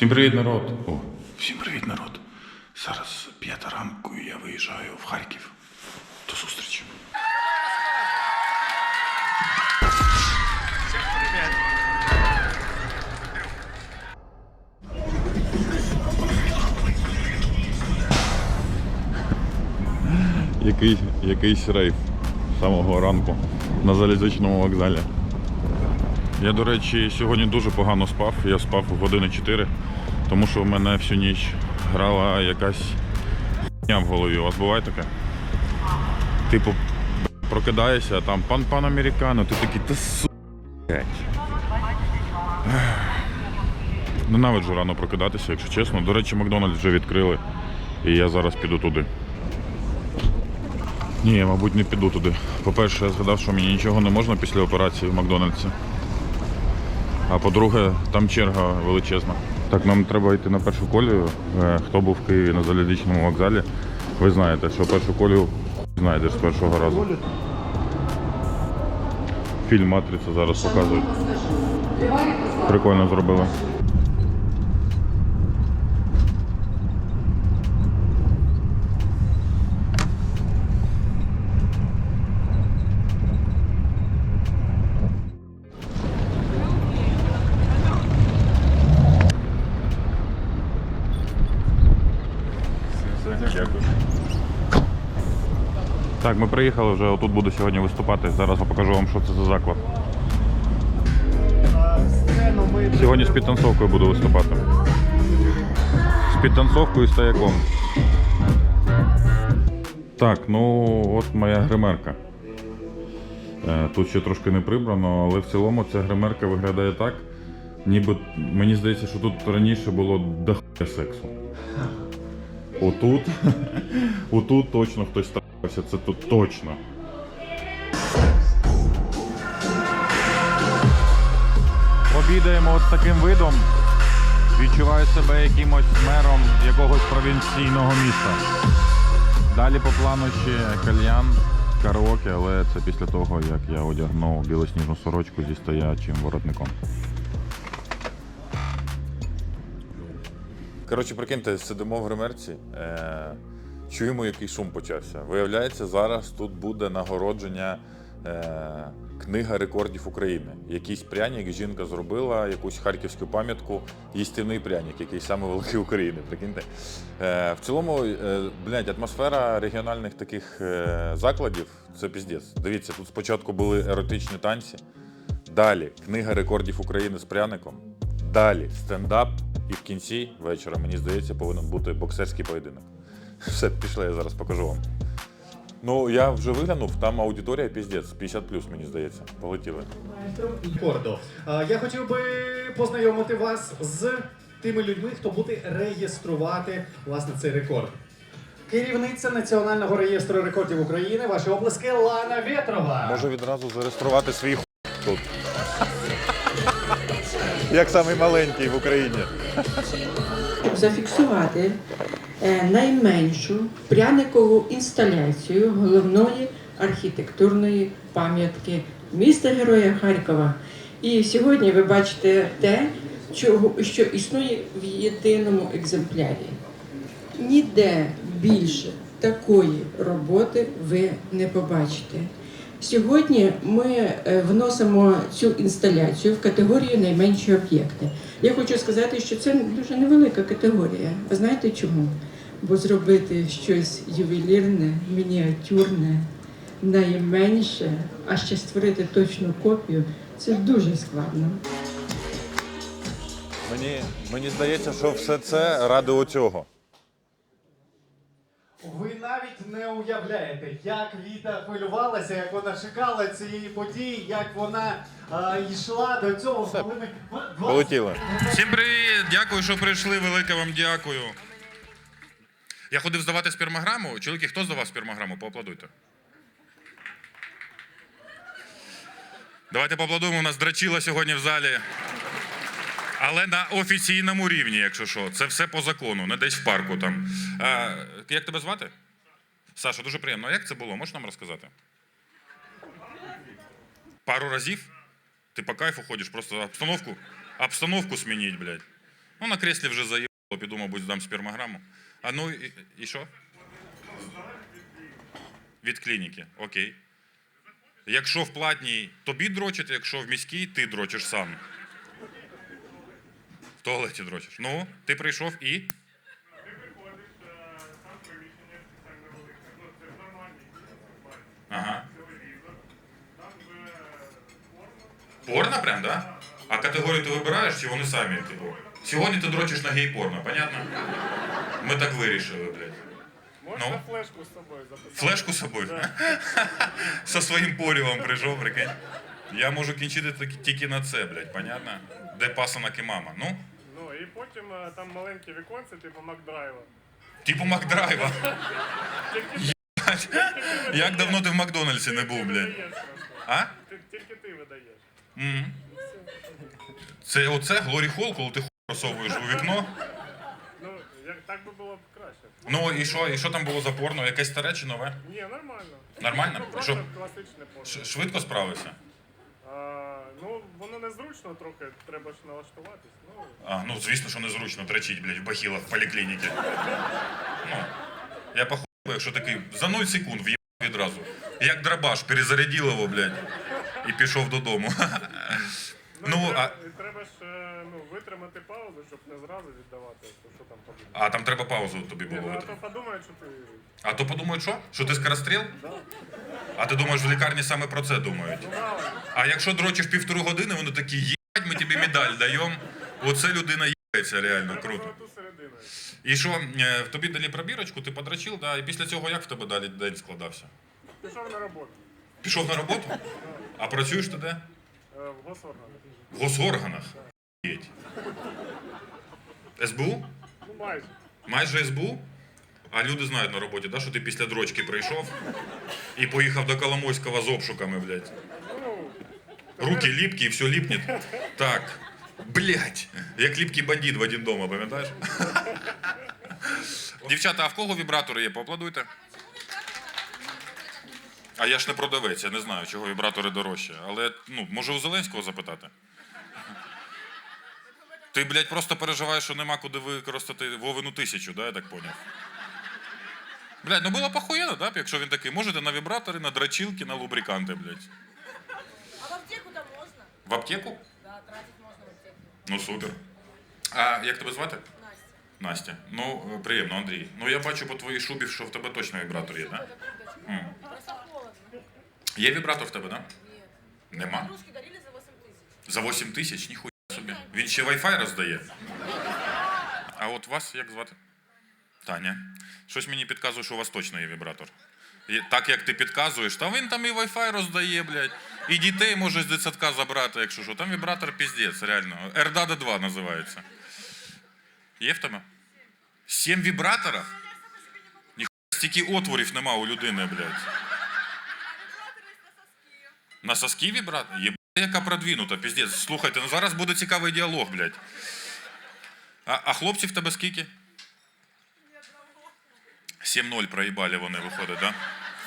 Всім привіт, народ! О, всім привіт, народ! Зараз п'ята ранку і я виїжджаю в Харків. До зустрічі. Який, якийсь рейв з самого ранку на залізничному вокзалі. Я, до речі, сьогодні дуже погано спав. Я спав години 4, тому що в мене всю ніч грала якась хуйня в голові. У вас буває таке? Типу, прокидаєшся, а там пан пан американо, ти такий, та су. Ненавиджу рано прокидатися, якщо чесно. До речі, Макдональдс вже відкрили. І я зараз піду туди. Ні, мабуть, не піду туди. По-перше, я згадав, що мені нічого не можна після операції в Макдональдсі. А по-друге, там черга величезна. Так, нам треба йти на першу колію. Е, Хто був в Києві на залізничному вокзалі, ви знаєте, що першу колію знайдеш з першого разу. Фільм Матриця зараз показують. Прикольно зробили. Так, ми приїхали вже, отут буду сьогодні виступати. Зараз я покажу вам, що це за заклад. Сьогодні з підтанцовкою буду виступати. З підтанцовкою і стояком. Так, ну от моя гримерка. Е, Тут ще трошки не прибрано, але в цілому ця гримерка виглядає так, ніби мені здається, що тут раніше було дохуя сексу. Отут, отут точно хтось трапився, це тут точно. Обідаємо от таким видом. Відчуваю себе якимось мером якогось провінційного міста. Далі по плану ще кальян, караоке, але це після того, як я одягнув білосніжну сорочку зі стоячим воротником. Коротше, прикиньте, сидимо в гримерці, е, чуємо, який шум почався. Виявляється, зараз тут буде нагородження е, Книга рекордів України. Якийсь пряник жінка зробила, якусь харківську пам'ятку, їстівний пряник, який саме великий України. Прикиньте. Е, в цілому, е, блядь, атмосфера регіональних таких е, закладів це піздець. Дивіться, тут спочатку були еротичні танці. Далі книга рекордів України з пряником. Далі стендап. І в кінці вечора, мені здається, повинен бути боксерський поєдинок. Все, пішли, я зараз покажу вам. Ну, я вже виглянув, там аудиторія піздець, 50 плюс, мені здається. Полетіли. Е, Я хотів би познайомити вас з тими людьми, хто буде реєструвати власне цей рекорд. Керівниця Національного реєстру рекордів України, ваші обласки Лана Вєтрова. Можу відразу зареєструвати свій ху тут. Як самий маленький в Україні. зафіксувати найменшу пряникову інсталяцію головної архітектурної пам'ятки міста Героя Харкова. І сьогодні ви бачите те, що існує в єдиному екземплярі. Ніде більше такої роботи ви не побачите. Сьогодні ми е, вносимо цю інсталяцію в категорію найменші об'єкти. Я хочу сказати, що це дуже невелика категорія. А знаєте чому? Бо зробити щось ювелірне, мініатюрне, найменше, а ще створити точну копію це дуже складно. Мені, мені здається, що все це ради оцього. Ви навіть не уявляєте, як Віта хвилювалася, як вона чекала цієї події, як вона е, йшла до цього. Коли ми... Власне, Полетіли. Всім привіт! Дякую, що прийшли. Велике вам дякую. Я ходив здавати спермограму. Чоловіки, хто здавав спермограму? Поаплодуйте. Давайте поаплодуємо. У нас драчила сьогодні в залі. Але на офіційному рівні, якщо що. Це все по закону, не десь в парку там. А, як тебе звати? Саша, дуже приємно. А як це було? Можеш нам розказати? Пару разів? Ти по кайфу ходиш, просто обстановку, обстановку змініть, блядь. Ну, на креслі вже заїбало, піду, мабуть, здам спермограму. А ну і, і що? Від клініки, окей. Якщо в платній тобі дрочити, якщо в міській, ти дрочиш сам. В туалеті дрочиш. Ну, ти прийшов і. Ага. Порно прям, да? А категорію ти вибираєш чи вони самі, типу? Сьогодні ти дрочиш на гей-порно, понятно? Ми так вирішили, блядь. Можна Ну? флешку з собою записати? Флешку з собою? Со своїм порівом прийшов, прикинь. Я можу кінчити тільки на це, блядь, понятно? Де пасанок і мама. Ну, Ну і потім е, там маленькі віконці, типу Макдрайва. типу Макдрайва. Як давно ти в Макдональдсі не був, блядь? А? Тільки ти видаєш. Це оце Глорі Холл, коли ти хуй просовуєш у вікно. Ну, як, так би було б краще. Ну і що? І що там було за порно? Якесь старе чи нове? Ні, нормально. Нормально? Ну, просто Що? класичне порно. Ш- Швидко справився? А, ну, воно незручно трохи, треба ж налаштуватись. Ну, А, ну звісно, що незручно трачить, блядь, в бахілах в поліклініці. Ну, я похуй, якщо такий за 0 секунд в'їбав відразу. Як драбаш, перезарядив його, блядь, і пішов додому. Ну, і а, треба, і треба ну, витримати паузу, щоб не зразу віддавати, то що там подумають. а там треба паузу тобі Ні, було. ну, а то витримати. подумають, що ти. А то подумають, що? Що ти скоростріл? А ти думаєш, в лікарні саме про це думають? Ну, мало. А якщо дрочиш півтори години, вони такі, їбать, ми тобі медаль даємо. Оце людина їбається реально Треба круто. золоту середину. І що, е, в тобі дали пробірочку, ти подрочив, да? і після цього як в тебе далі день складався? Пішов на роботу. Пішов на роботу? А працюєш ти де? Е, в госорганах. В госорганах. СБУ? Ну, майже. Майже СБУ? А люди знають на роботі, да, що ти після дрочки прийшов і поїхав до Коломойського з обшуками, блядь. Ну, Руки липкі і все липнет. Так. Блять, як липкий бандит в один дома, пам'ятаєш? Дівчата, а в кого вібратори є? Поаплодуйте. А я ж не продавець, я не знаю, чого вібратори дорожчі. Але ну, може у Зеленського запитати. Ти, блядь, просто переживаєш, що нема куди використати Вовину тисячу, да, я так поняв. Блядь, ну було б охуєнно, да, якщо він такий, можете на вібратори, на драчілки, на лубриканти, блядь. А в аптеку-то можно? В аптеку? Да, тратить можно в аптеку. Ну супер. А як тебе звати? Настя. Настя. Ну, е, приємно, Андрій. Ну я бачу по твоїй шубі, що в тебе точно вібратор є, так? Да? М. Просто холодно. Є вібратор в тебе, так? Да? Нет. Нема. Подружки дарили за 8 тысяч. За 8 тисяч, ніхуя собі. Він ще Wi-Fi роздає. А от вас як звати? Таня. Щось мені підказує, що у вас точно є вібратор. І Так як ти підказуєш, та він там і Wi-Fi роздає, блядь. І дітей може з дитсадка забрати, якщо що. Там вібратор піздець, реально. RDAD 2 називається. Є в тебе? Сім вібраторів? Ніхуя стільки отворів нема у людини, блядь. На соски вібратор? Яка продвинута, піздець. Слухайте, ну зараз буде цікавий діалог, блядь. А, а хлопців тебе скільки? 7-0 проїбалі вони виходить, да?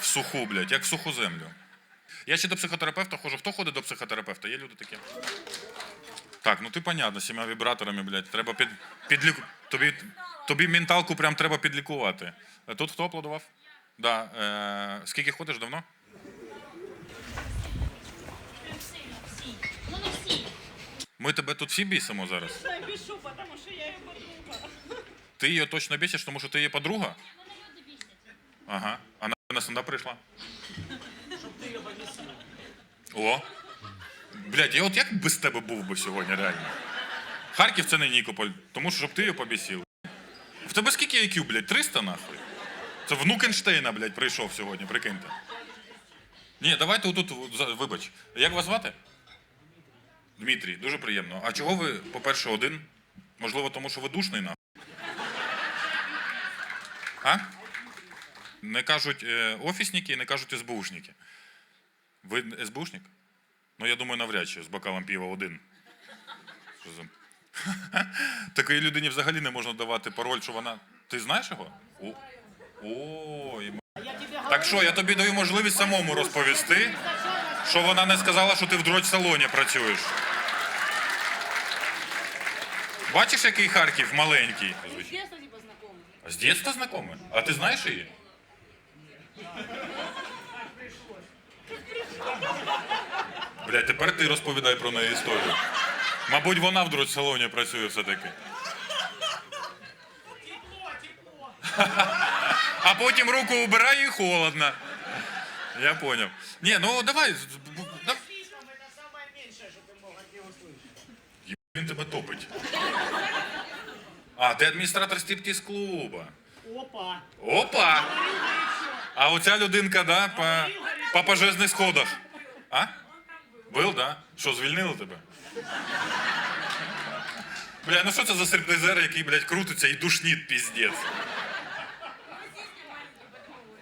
В суху, блядь, як в суху землю. Я ще до психотерапевта ходжу. Хто ходить до психотерапевта? Є люди такі? Так, ну ти понятно, сім'я вібраторами, блядь. Треба під, підліку... тобі, тобі менталку прям треба підлікувати. Тут хто аплодував? Да. Е... Скільки ходиш давно? Ми тебе тут всі бісимо зараз. Я бішу, тому що я його подруга. Ти її точно бісиш, тому що ти її подруга? Бісять. Ага. А на, на стендап прийшла? Щоб ти її О. Блядь, я от як без тебе був би сьогодні, реально. Харків це не Нікополь, тому що щоб ти її побісив. В тебе скільки IQ, блядь? 300 нахуй? Це внук Ейнштейна, блядь, прийшов сьогодні, прикиньте. Ні, давайте отут, вибач. Як вас звати? Дмитрій, дуже приємно. А чого ви, по-перше, один? Можливо, тому що ви душний нахуй? А? Не кажуть е, офісники, не кажуть СБУшники. Ви СБУшник? Ну, я думаю, навряд чи з бокалом пива один. Що. Такій людині взагалі не можна давати пароль, що вона. Ти знаєш його? О, Ой, м- так що, я тобі даю можливість самому розповісти, що вона не сказала, що ти в дроть салоні працюєш. Бачиш, який Харків маленький? С детства типа знакомы. З дитинства знайомий? А ти знаєш її? Блядь, тепер ти розповідай про неї історію. Мабуть, вона в дротсалоні працює все-таки. А потім руку убирай і холодно. Я понял. Не, ну давай. з- з- бу- да- Єб, Він тебе топить. А, ти адміністратор стриптіз клуба. Опа. Опа! А оця людинка, да, по, по пожежних сходах. А? Был, да? Що, звільнили тебе? Бля, ну що це за стриптизер, який, блядь, крутиться і душнить піздець?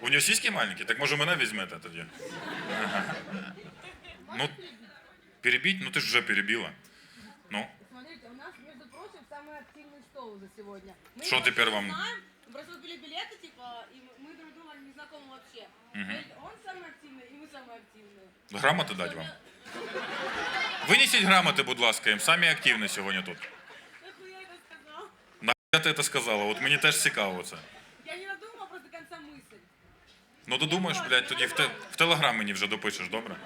У нього сіськи маленькі? Так може мене візьмете тоді? Ага. Ну, перебить? Ну ти ж вже перебила. Ну, Смотрите, у нас, между прочим, самый активный стол за сегодня. Мы Что его теперь не вам? знаем, мы просто купили билеты, типа, и мы- мы друг друга не знакомы вообще. То есть Он самый активный, и мы самые активные. грамоти дать вам. Винесіть грамоти, будь ласка, їм. Самі активні сьогодні тут. Нахуя это сказал? Нахуя ти це сказала? От мені теж цікаво це. Ну додумаєш, блядь, тоді в, те, в телеграм мені вже допишеш, добре?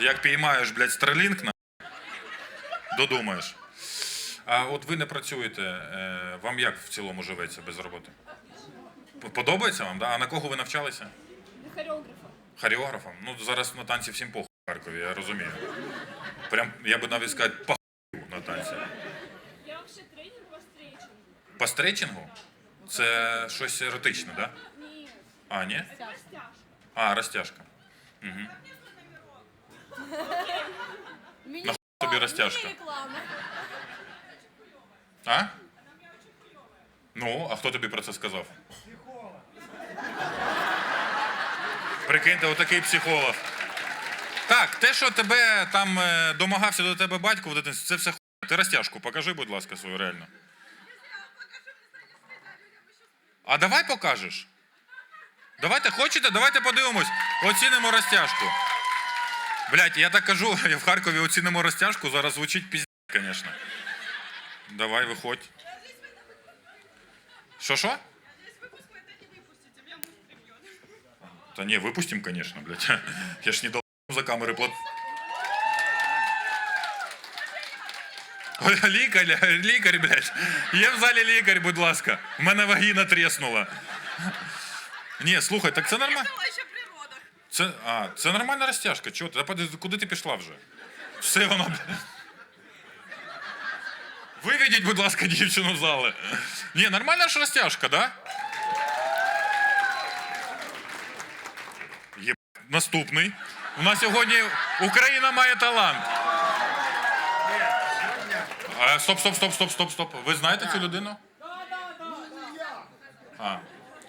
Як піймаєш, блядь, Старлінг на додумаєш. А от ви не працюєте, е, вам як в цілому живеться без роботи? Подобається вам, да? А на кого ви навчалися? Хореографа. Хореографом? Ну зараз на танці всім похуй в Харкові, я розумію. Прям, я би навіть сказати, похуй на танці. Я вообще тренер по встречам. По стрейчингу? Це щось еротичне, да? А, ні? Растяжка. А, розтяжка. Мини- Нахуй тобі розтяжка? А? Ну, а хто тобі про це сказав? Прикиньте, отакий психолог. Так, те, що тебе там е, домагався до тебе батько в дитинстві, це все хуйня. Ти розтяжку покажи, будь ласка, свою реально. А давай покажеш. Давайте хочете, давайте подивимось. Оцінимо розтяжку. Блять, я так кажу, я в Харкові оцінимо розтяжку, зараз звучить піздець, звісно. Давай, виходь. Що що? Та ні, випустим, конечно, блядь. Я ж не дал за камери плат. Ой, лікар, лікар, блядь. Є в залі лікар, будь ласка. У мене вагіна тріснула. Ні, слухай, так це нормально. Це, а, це нормальна розтяжка. Чого ти? Та поди- Куди ти пішла вже? Все воно. Виведіть, будь ласка, дівчину з зали. Ні, нормальна ж розтяжка, да? Є... Наступний. У нас сьогодні Україна має талант. Стоп, стоп, стоп, стоп, стоп, стоп. Ви знаєте цю людину? А.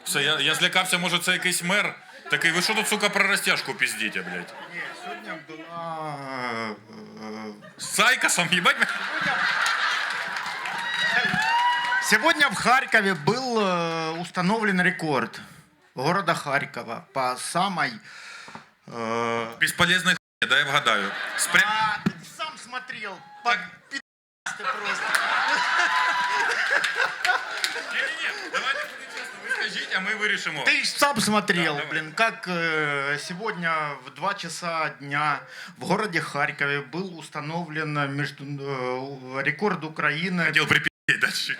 Все, я, я злякався, може, це якийсь мер. Такий, ви що тут, сука, про розтяжку піздіте, блядь? Сегодня была э, З Сайкасом, їбать. Сегодня в Харькове был э, установлен рекорд города Харькова по самой... э, Безполезна хуйня, дай я вгадаю. Спря... А, ты сам смотрел. По пи***ц ты просто. Ні-ні-ні, давайте буде чесно, ви скажіть, а ми вирішимо. Ты ж сам смотрел, Да, давай. блин, как э, сегодня в 2 часа дня в городе Харькове был установлен между, э, рекорд Украины. Хотів припіздіть дальше.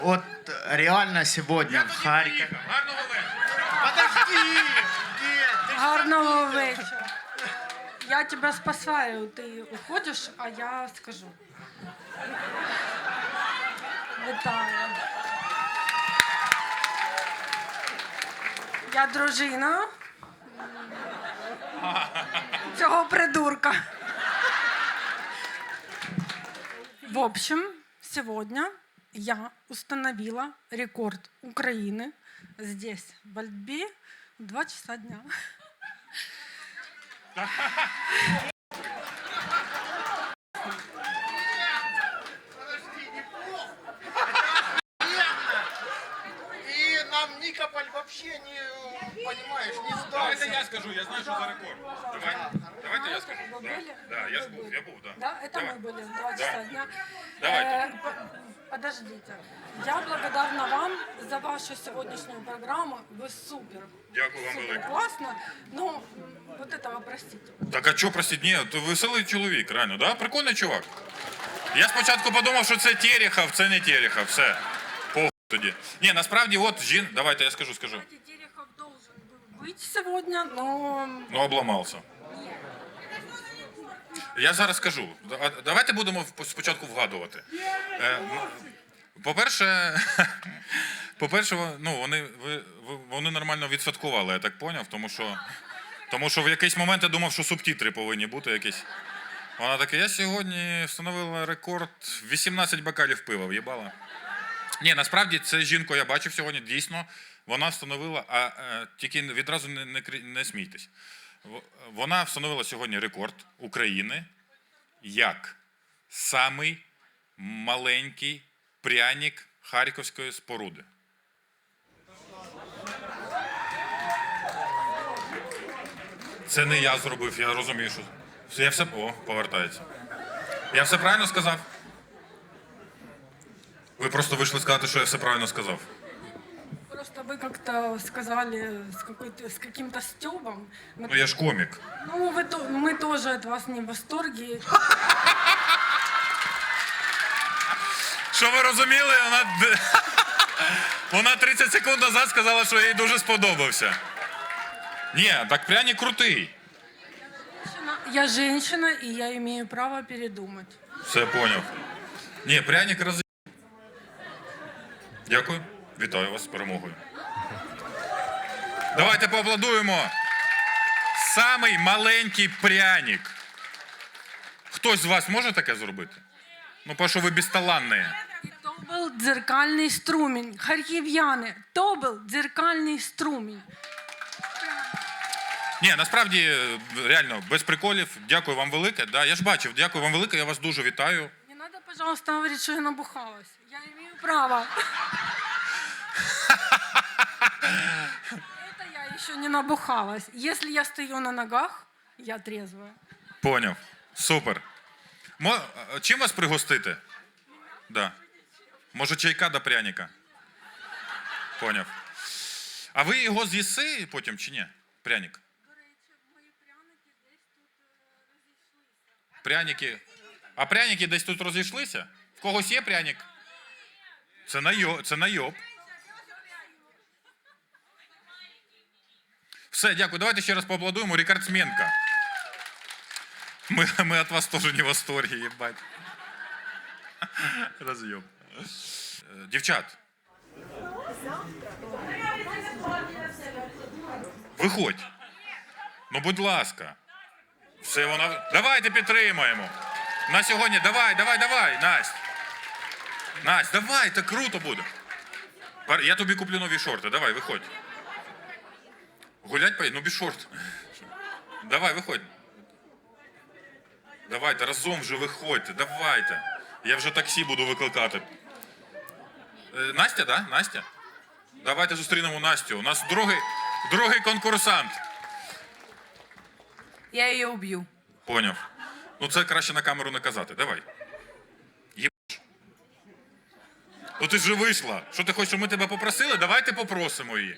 Вот реально сегодня в Харькове. Гарного вечора. Подожди! Нет, ты ж Гарного вечора. Я тебя спасаю, ти уходиш, а я скажу. Вітаю. Я дружина цього придурка. В общем, сегодня я установила рекорд Украины здесь, в Альбе, в 2 часа дня. Никополь вообще не, понимаешь, не Давайте сдался. я скажу, я знаю, що за рекорд. Давай, давайте я скажу. Вы Да, были? да, я ж був, я був, да. Да, это Давай. мы были в 2 часа дня. Давайте. Э, по- Подождите. Я благодарна вам за вашу сегодняшнюю программу. Вы супер. Дякую вам Супер велике. классно. Но м, вот этого простите. Так а що простіть? Ні, то веселий чоловік, реально, да? Прикольний чувак. Я спочатку подумав, що це Терехов, це не Терехов, все. Тоді. Ні, насправді, от жін. Давайте я скажу, скажу. Должен быть сегодня, но Ну, обламався. Я зараз скажу. А Давайте будемо спочатку вгадувати. Е, По-перше, по-перше, ну, вони, ви, вони нормально відсвяткували, я так поняв, тому що, тому що в якийсь момент я думав, що субтитри повинні бути якісь. Вона така, я сьогодні встановила рекорд 18 бокалів пива, в'їбала. Ні, насправді це жінку я бачив сьогодні, дійсно. Вона встановила, а е, тільки відразу не, не, не смійтесь. Вона встановила сьогодні рекорд України як самий маленький пряник Харківської споруди. Це не я зробив, я розумію, що. Я все. О, повертається. Я все правильно сказав? Ви просто вийшли сказати, що я все правильно сказав. просто вы как-то сказали с, какой-то, с каким-то стёбом. Мы, Ну я ж комік. ну, вы, то- мы тоже от вас не в восторге. Що ви розуміли? Вона, д- вона 30 секунд назад сказала, що їй дуже сподобався. Ні, так пряник крутий. Я женщина, и я имею право передумать. Все поняв. Ні, пряник роз... Дякую. Вітаю вас з перемогою. Давайте поаплодуємо. Самий маленький пряник. Хтось з вас може таке зробити? Ну, по що ви безталанні. И то был дзеркальный струмень. Харьков'яни, то был дзеркальный струмень. Ні, насправді, е, реально, без приколів. Дякую вам велике. Да, я ж бачив, дякую вам велике, я вас дуже вітаю. Не надо, пожалуйста, говорить, что я набухалась. Я имею право. Это я еще не набухалась. Если я стою на ногах, я трезвая. Поняв. Супер. Мо... Чим вас пригостити? Да. Може, чайка до пряника? Поняв. А ви його з'їси потім чи ні? Пряник. Пряники. А пряники десь тут розійшлися? В когось є пряник? Це найоб. Це найоб. Все, дякую. Давайте ще раз поаплодуємо. Рекордсменка. Мы, мы от вас тоже не в восторге, ебать. Разъем. Э, Дівчат. Виходь. Ну, будь ласка. Все вона. Давайте підтримаємо. На сьогодні. Давай, давай, давай, Настя. Настя, давай, це круто буде. Пар- Я тобі куплю нові шорти. Давай, виходь. Гулять поїдь? Ну без шорт. Давай, виходь. Давайте разом вже виходьте, давайте. Я вже таксі буду викликати. Е, Настя, да? Настя? Давайте зустрінемо Настю. У нас другий, другий конкурсант. Я ее убью. Поняв. Ну це краще на камеру не казати. Давай. Єбаш. Ну ти ж вже вийшла. Що ти хочеш, щоб ми тебе попросили? Давайте попросимо її.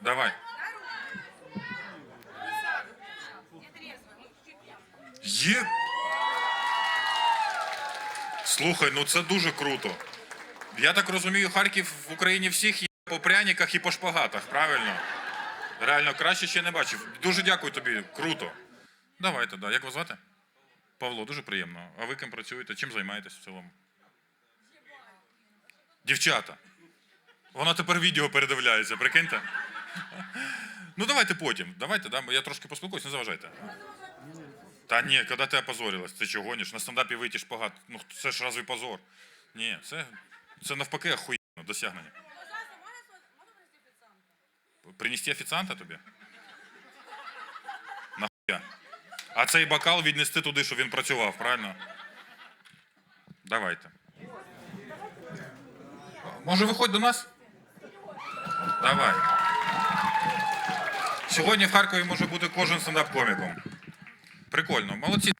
Давай. Є. Слухай, ну це дуже круто. Я так розумію, Харків в Україні всіх є по пряниках і по шпагатах, правильно? Реально, краще ще не бачив. Дуже дякую тобі, круто. Давайте, да. Як вас звати? Павло, дуже приємно. А ви ким працюєте? Чим займаєтесь в цілому? Дівчата. Вона тепер відео передивляється, прикиньте. Ну давайте потім. Давайте, да, я трошки поспілкуюсь, не заважайте. Та ні, коли ти опозорилась, ти чого гониш? На стендапі вийти шпагат. Ну це ж разве позор? Ні, це, це навпаки охуєнно досягнення. Принести офіціанта тобі? Нахуя? А цей бокал віднести туди, щоб він працював, правильно? Давайте. Може, виходь до нас? Давай. Сьогодні в Харкові може бути кожен стендап-коміком. Прикольно, молодці.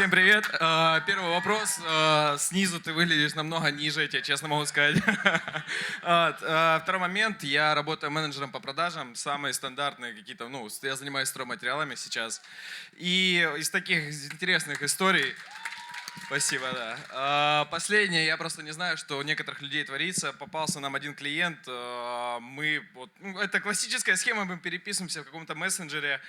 Всем привет. Э, Первый вопрос. Э, Снизу ты выглядишь намного ниже, я тебе честно могу сказать. Э, Второй момент. Я работаю менеджером по продажам. Самые стандартные какие-то, ну, я занимаюсь стройматериалами сейчас. И из таких интересных историй Спасибо, да. А, Последнее, я просто не знаю, что у некоторых людей творится. Попался нам один клиент, мы, вот, ну, это классическая схема, мы переписываемся в каком-то мессенджере, э,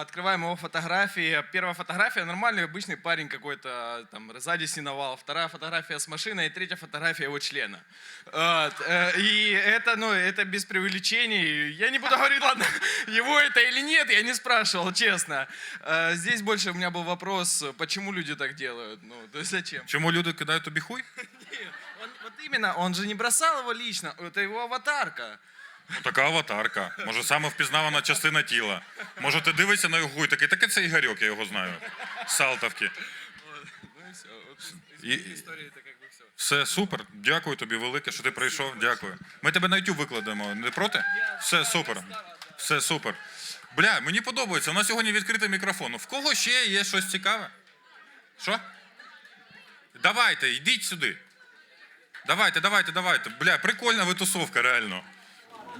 открываем его фотографии. Первая фотография нормальный, обычный парень какой-то, там, сзади синовал. Вторая фотография с машиной, и третья фотография его члена. Э, И это, ну, это без преувеличений. Я не буду говорить, ладно, его это или нет, я не спрашивал, честно. Э, Здесь больше у меня был вопрос, почему люди так делают? Ну, то есть зачем? Чому люди кидають тобі хуй? Нет, он- вот именно, он же не бросал его лично, это его аватарка. Така аватарка. Може, саме впізнавана частина тіла. Може, ти дивишся на його хуй, такий, таке це Ігорьок, я його знаю. З Салтовки. Ну все. Бы все. Все супер. Дякую тобі велике, що ти прийшов. Дякую. Ми тебе на YouTube викладемо. Не проти? Все супер. Все супер. Бля, мені подобається. У нас сьогодні відкритий мікрофон. В кого ще є щось цікаве? Що? Давайте, йдіть сюди. Давайте, давайте, давайте. Бля, прикольна витусовка, реально.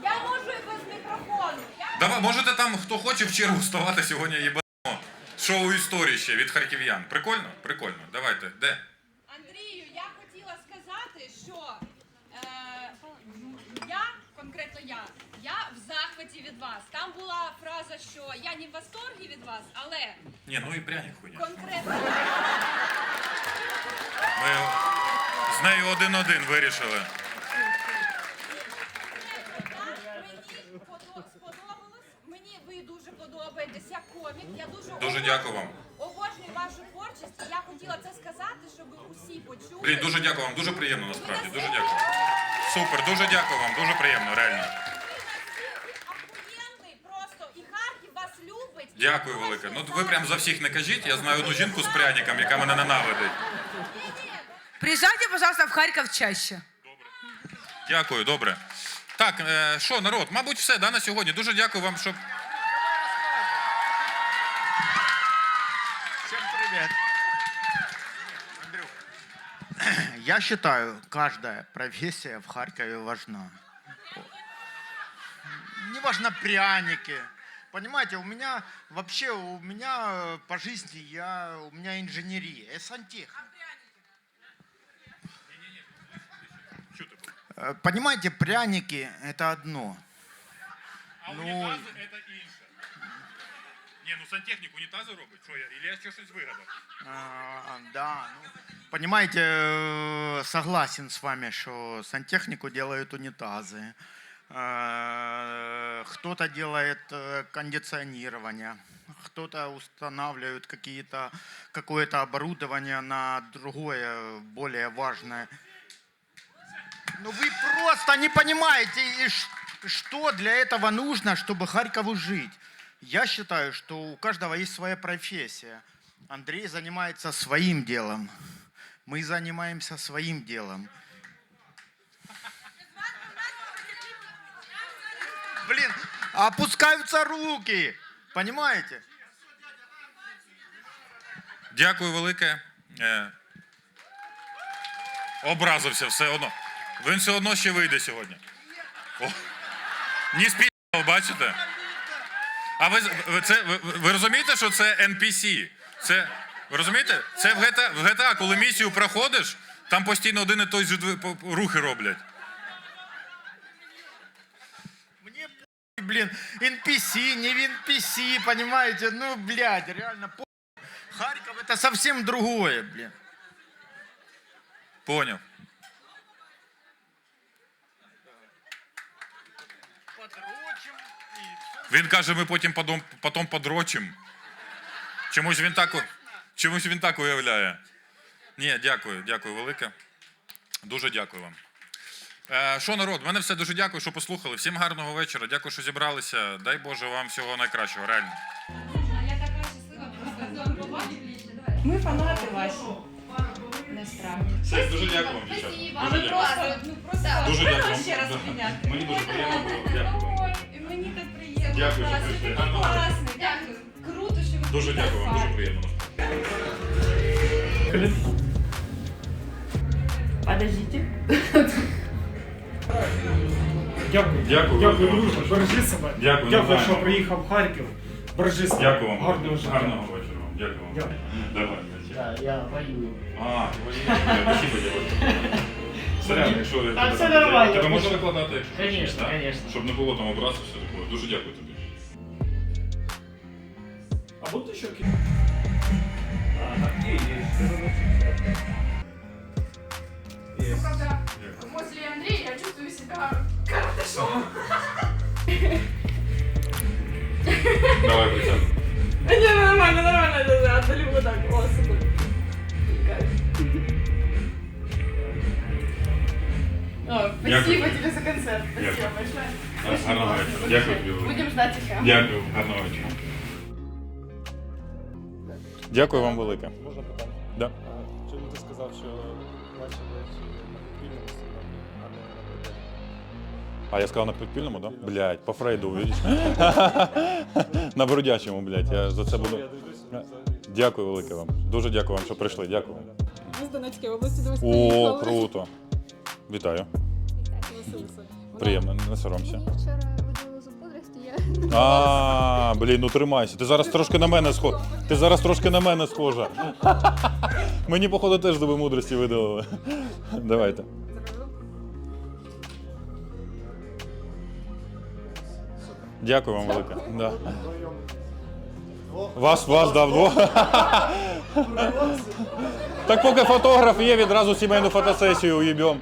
Я можу і без мікрофону. Я Давай, можете там, хто хоче в чергу вставати сьогодні їбано. Шоу історії ще від харків'ян. Прикольно? Прикольно. Давайте. Де? Андрію, я хотіла сказати, що е, я, конкретно я, я в захваті від вас. Там була фраза, що я не в восторгі від вас, але Ні, ну і пряник хуйня. конкретно Ми з нею один-один вирішили. мені подо- сподобалось. Мені ви дуже комік. Я дуже Дуже дякую вам. обожнюю вашу творчість. І я хотіла це сказати, щоб усі почули. Блін, дуже дякую вам, дуже приємно насправді. Дуже дякую. Супер, дуже дякую вам, дуже приємно, реально. Охуєнний просто і Харків вас любить. Дякую велике. Ну ви прям за всіх не кажіть. Я знаю одну жінку з пряником, яка мене ненавидить. Приезжайте, пожалуйста, в Харьков чаще. Дякую, добре. Так, е, що, народ, мабуть, все да, на сьогодні. Дуже дякую вам, що. Я считаю, каждая профессия в Харькове важна. Не важно пряники. Понимаете, у меня вообще, у меня э, по жизни, я, у меня инженерия, я сантехник. Э, Понимаете, пряники это одно. А Ну, це інше. Ні, ну сантехнік унітази робить. Що я? Ілі я ще щось вигадав? А, да, ну, понимаете, э, согласен с вами, что сантехнику делают унитазы. Э, Кто-то делает э, кондиционирование, кто-то устанавливает какие-то, какое-то оборудование на другое, более важное. Ну вы просто не понимаете, и ш- что для этого нужно, чтобы Харькову жить. Я считаю, что у каждого есть своя профессия. Андрей занимается своим делом. Мы занимаемся своим делом. Блин, опускаются руки. Понимаете? Дякую велике. Е, образився все одно. Він все одно ще вийде сьогодні. О, ні спільного, бачите? А ви, ви, це, ви, ви розумієте, що це NPC? Це, ви розумієте? Це в GTA, в GTA, коли місію проходиш, там постійно один і той же по- по- рухи роблять. Похуй, блин, NPC, не в NPC, понимаете? Ну, блядь, реально похуй. Харьков это совсем другое, блин. Поняв. Подрочим и Він каже, ми потім потом, потом подрочим. Чомусь він так, чомусь він так уявляє. Ні, дякую, дякую велике. Дуже дякую вам. Е, Що, народ, мене все дуже дякую, що послухали. Всім гарного вечора. Дякую, що зібралися. Дай Боже вам всього найкращого, реально. Ми фанати ваші. Насправді. Все, дуже дякую вам, дівчата. Дуже дякую. просто, просто Дуже дякую. Мені дуже приємно було. Дякую вам. Дякую, що прийшли. класний. Дякую. Круто, що ви Дуже дякую вам, дуже приємно. Подождите. Дякую. Дякую, Дякую, друже. Бережи себе. Дякую, Дякую, навзаєм. що приїхав в Харків. Бережи себе. Дякую вам. Гарного життя. Гарного вечора вам. Дякую вам. Дякую. Давай. Да, я воюю. А, ти. Спасибо, дякую. Сорян, якщо я Та тебе все нормально. Тебе можна викладати, якщо конечно. Щоб не було там образу, все таке. Дуже дякую тобі. А будете щоки? Правда, возле Андрея я чувствую себя каратешом. Давай присядемо. Не, нормально, нормально. Отдали вот так. О, супер. О, Дякую. спасибо тебе за концерт. Дякую. Спасибо большое. Гарного вечора. Дякую тобі. велике. Будем ждать тебя. Дякую, гарного вечора. Дякую вам велике. Можна питання? Да. Чому ти сказав, що ваші речі на підпільному сьогодні, а не на прибережжі? А я сказав на підпільному, да? Блять, по Фрейду, видиш? на бродячому, блять. Я за це буду. Взагалі. Дякую велике вам. Дуже дякую вам, що прийшли. Дякую. Ми з Донецької області до вас О, круто. Вітаю. Приємно, не соромся. Вчора А, блін, ну тримайся. Ти зараз трошки на мене схожа. Ти зараз трошки на мене схожа. Мені, походу, теж зуби мудрості видалили. Давайте. Дякую вам велике. Да. Вас, вас, да, вдвох. Так поки фотограф є, відразу сімейну фотосесію уїбем.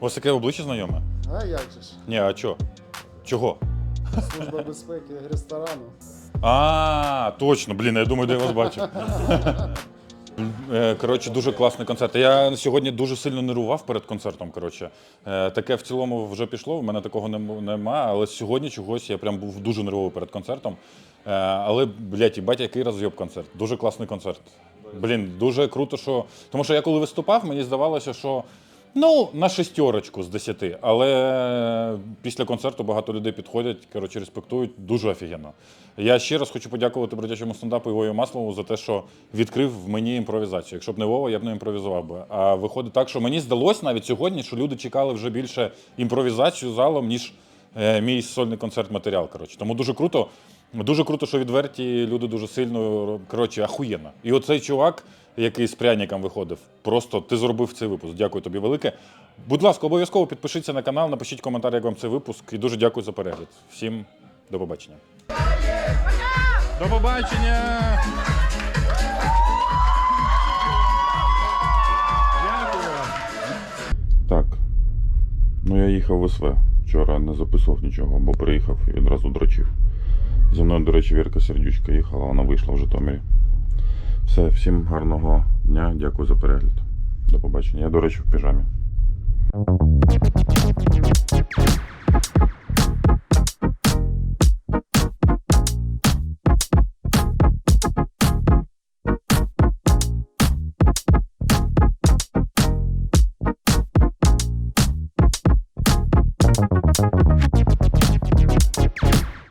У вас таке обличчя знайоме? А як же ж? Ні, а чо? Чого? Служба безпеки ресторану. А, точно, блін, я думаю, де я вас бачив. Е, Коротше, дуже класний концерт. Я сьогодні дуже сильно нервував перед концертом. Коротше, Е, таке в цілому вже пішло. в мене такого нем- нема. Але сьогодні чогось я прям був дуже нервовий перед концертом. Е, Але, блядь, і батя, який розйоб концерт. Дуже класний концерт. Блін, дуже круто, що. Тому що я коли виступав, мені здавалося, що. Ну, на шестерочку з десяти. Але після концерту багато людей підходять, коротше, респектують. Дуже офігенно. Я ще раз хочу подякувати бродячому стендапу і Вові Маслову за те, що відкрив в мені імпровізацію. Якщо б не Вова, я б не імпровізував би. А виходить так, що мені здалось навіть сьогодні, що люди чекали вже більше імпровізацію залом, ніж е, мій сольний концерт матеріал. Коротше. Тому дуже круто. Дуже круто, що відверті люди дуже сильно коротше, ахуєнно. І оцей чувак, який з пряником виходив, просто ти зробив цей випуск. Дякую тобі велике. Будь ласка, обов'язково підпишіться на канал, напишіть коментар, як вам цей випуск. І дуже дякую за перегляд. Всім до побачення. До побачення! Так. Ну я їхав в СВ. Вчора не записував нічого, бо приїхав і одразу дрочив. Зі мною, до речі, Вірка Сердючка їхала, вона вийшла в Житомирі. Все, всім гарного дня, дякую за перегляд. До побачення. Я, до речі, в піжамі.